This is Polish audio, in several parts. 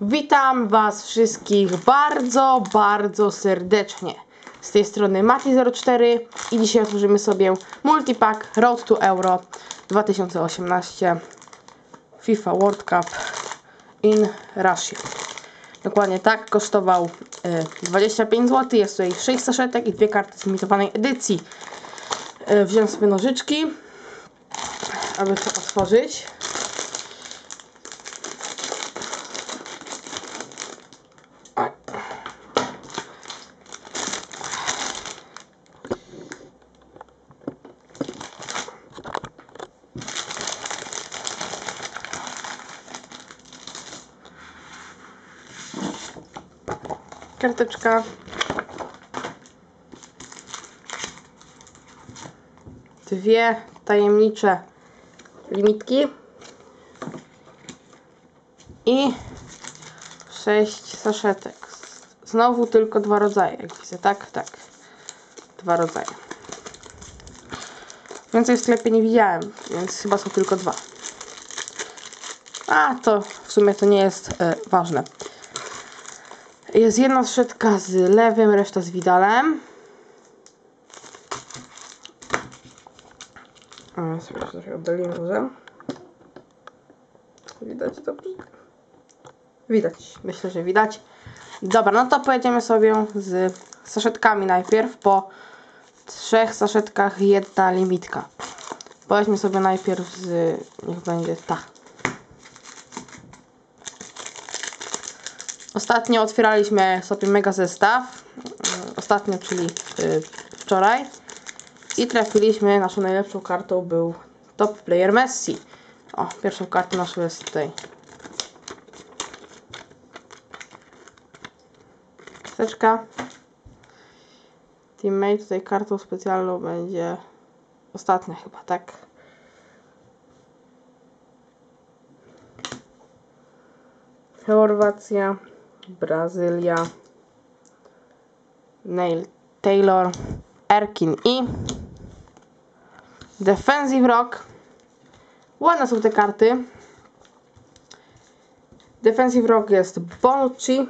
Witam Was wszystkich bardzo, bardzo serdecznie. Z tej strony Mati04 i dzisiaj otworzymy sobie Multipack Road to Euro 2018 FIFA World Cup in Russia. Dokładnie tak, kosztował e, 25 zł. Jest tutaj 6 saszetek i dwie karty z limitowanej edycji. E, Wziąłem sobie nożyczki, aby to otworzyć. Karteczka. Dwie tajemnicze limitki. I sześć saszetek. Znowu tylko dwa rodzaje, jak widzę, tak? Tak. Dwa rodzaje. Więcej w sklepie nie widziałem, więc chyba są tylko dwa. A, to w sumie to nie jest e, ważne. Jest jedna szetka z lewym, reszta z widalem. A, sobie trochę oddalimy może. Widać dobrze? Widać, myślę, że widać. Dobra, no to pojedziemy sobie z saszetkami najpierw. Po trzech saszetkach jedna limitka. Pojedźmy sobie najpierw z, niech będzie ta. Ostatnio otwieraliśmy sobie mega zestaw. Mm, Ostatnio, czyli y, wczoraj. I trafiliśmy, naszą najlepszą kartą był top player Messi. O, pierwszą kartą naszą jest tutaj. Karteczka. Teammate tutaj kartą specjalną będzie ostatnia chyba, tak? Chorwacja, Brazylia, Neil Taylor, Erkin i Defensive Rock. Ładne są te karty. Defensive Rock jest Bonucci.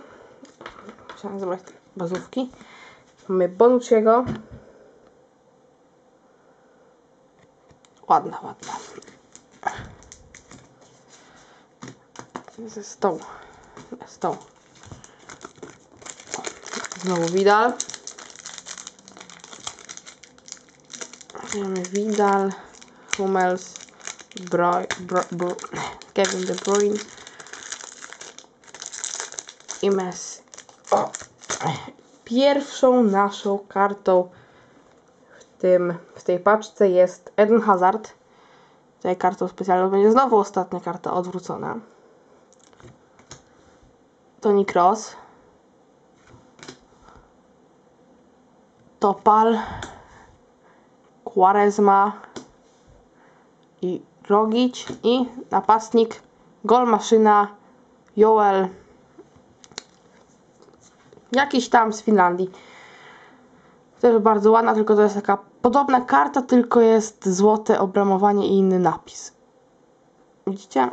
Chciałam te bazówki. Mamy Bonucciego. Ładna, ładna. Ze stołu. Z tą. Znowu Widal. Mamy Widal, Hummels, Bro, Bro, Bro, Kevin De Bruyne i Messi. O. Pierwszą naszą kartą w, tym, w tej paczce jest Eden Hazard. Tutaj kartą specjalną będzie znowu ostatnia karta odwrócona. Toni Cross. Topal. Quaresma. I Rogic. I napastnik. Gol maszyna. Joel. Jakiś tam z Finlandii. Też bardzo ładna, tylko to jest taka podobna karta, tylko jest złote obramowanie i inny napis. Widzicie?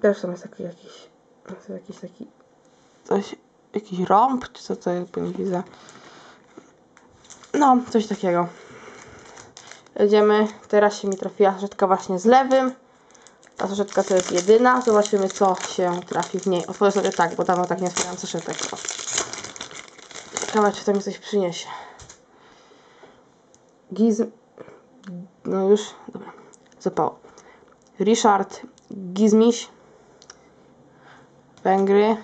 Też tam jest taki jakiś to jakiś taki coś, jakiś rąb, czy co to jest, bo nie widzę. No, coś takiego. Jedziemy. Teraz się mi trafiła saszetka właśnie z lewym. Ta saszetka to jest jedyna. Zobaczymy, co się trafi w niej. Otworzę sobie tak, bo dawno tak nie otwieram saszetek. Ciekawe, czy to mi coś przyniesie. Giz... No już, dobra. Zapało. Richard Gizmiś. Węgry,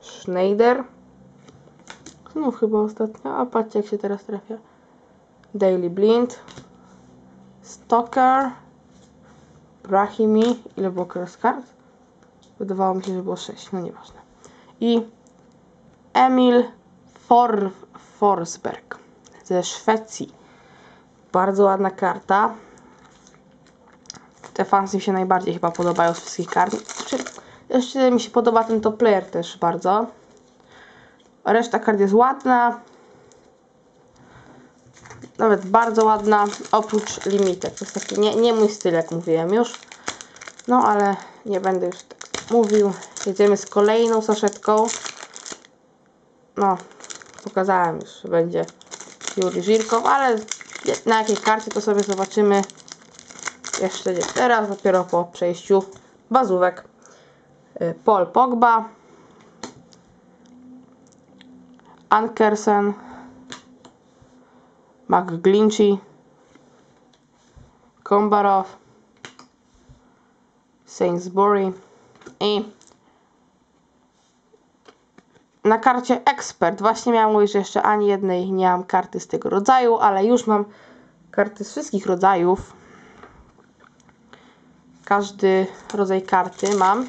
Schneider. Znów chyba ostatnia, a patrzcie jak się teraz trafia. Daily Blind, Stoker, Brahimi. Ile było cross card? Wydawało mi się, że było 6, no nieważne. I Emil For Forsberg ze Szwecji. Bardzo ładna karta. Te fansy mi się najbardziej chyba podobają z wszystkich kart. Znaczy, jeszcze mi się podoba ten top player też bardzo. Reszta kart jest ładna. Nawet bardzo ładna, oprócz limitek. To jest taki nie, nie mój styl, jak mówiłem już. No ale nie będę już tak mówił, jedziemy z kolejną saszetką. No, pokazałem już, że będzie Juri Żirkow, ale na jakiej karcie to sobie zobaczymy jeszcze nie teraz, dopiero po przejściu bazówek. Y, Paul Pogba, Ankersen, McGlinchey, Kombarow, Sainsbury i na karcie Expert. Właśnie miałam mówić, że jeszcze ani jednej nie mam karty z tego rodzaju, ale już mam karty z wszystkich rodzajów. Każdy rodzaj karty mam.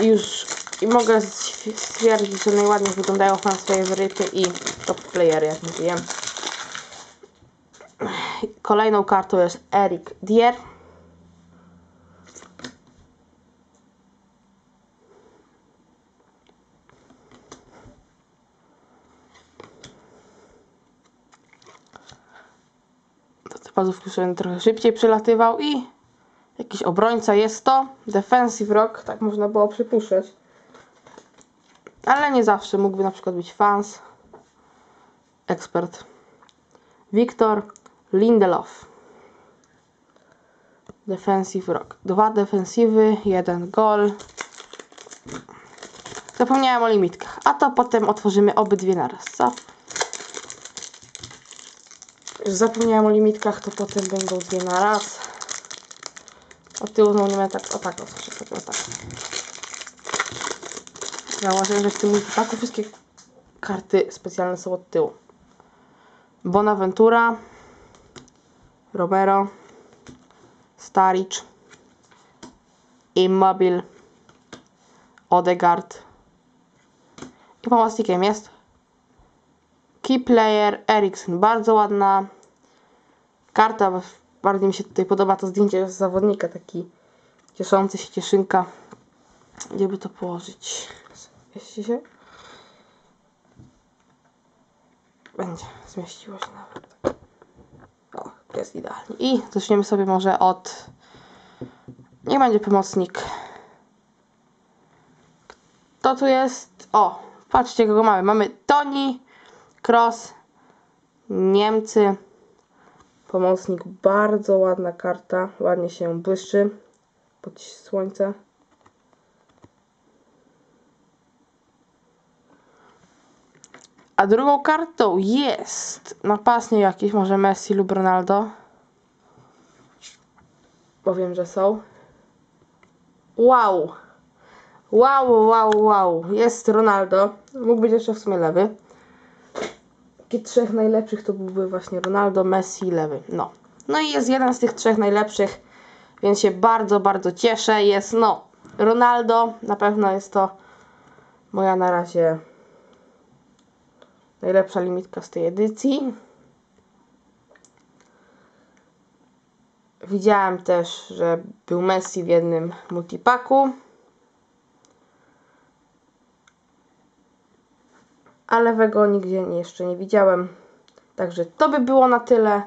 I już i mogę stwierdzić, że najładniej wyglądają fan favority i top playery, jak mówiłem. Kolejną kartą jest Eric Dier. Bazówki sobie trochę szybciej przelatywał i jakiś obrońca jest to. Defensive Rock, tak można było przypuszczać. Ale nie zawsze mógłby na przykład być fans. Ekspert. Wiktor Lindelof. Defensive Rock. Dwa defensywy, jeden gol. Zapomniałem o limitkach. A to potem otworzymy obydwie naraz, co? Już zapomniałem o limitkach, to potem będą dwie na raz. Od tyłu znowu nie będę tak, o tak, otworzę sobie, o tak. Zauważyłem, że w tym multipaku wszystkie karty specjalne są od tyłu. Bonaventura, Romero, Staric, Immobile, Odegaard. I pomocnikiem jest Key Player Eriksen. Bardzo ładna karta. Bardziej mi się tutaj podoba to zdjęcie z zawodnika. Taki cieszący się cieszynka. Gdzie by to położyć? Mieści się? Będzie. Zmieściło się nawet. O, jest idealnie. I zaczniemy sobie może od... Niech będzie pomocnik. Kto tu jest? O, patrzcie kogo mamy. Mamy Toni, Cross, Niemcy. Pomocnik, bardzo ładna karta. Ładnie się błyszczy pod słońce. A drugą kartą jest napastnik jakiś, może Messi lub Ronaldo. Bo wiem, że są. Wow! Wow, wow, wow. Jest Ronaldo. Mógł być jeszcze w sumie lewy. Takich trzech najlepszych to byłby właśnie Ronaldo, Messi i lewy. No. No i jest jeden z tych trzech najlepszych, więc się bardzo, bardzo cieszę. Jest no Ronaldo. Na pewno jest to moja na razie najlepsza limitka z tej edycji. Widziałem też, że był Messi w jednym multipaku. Ale wego nigdzie jeszcze nie widziałem. Także to by było na tyle.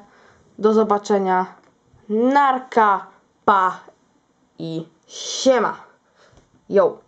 Do zobaczenia. Narka, pa i siema. Yo.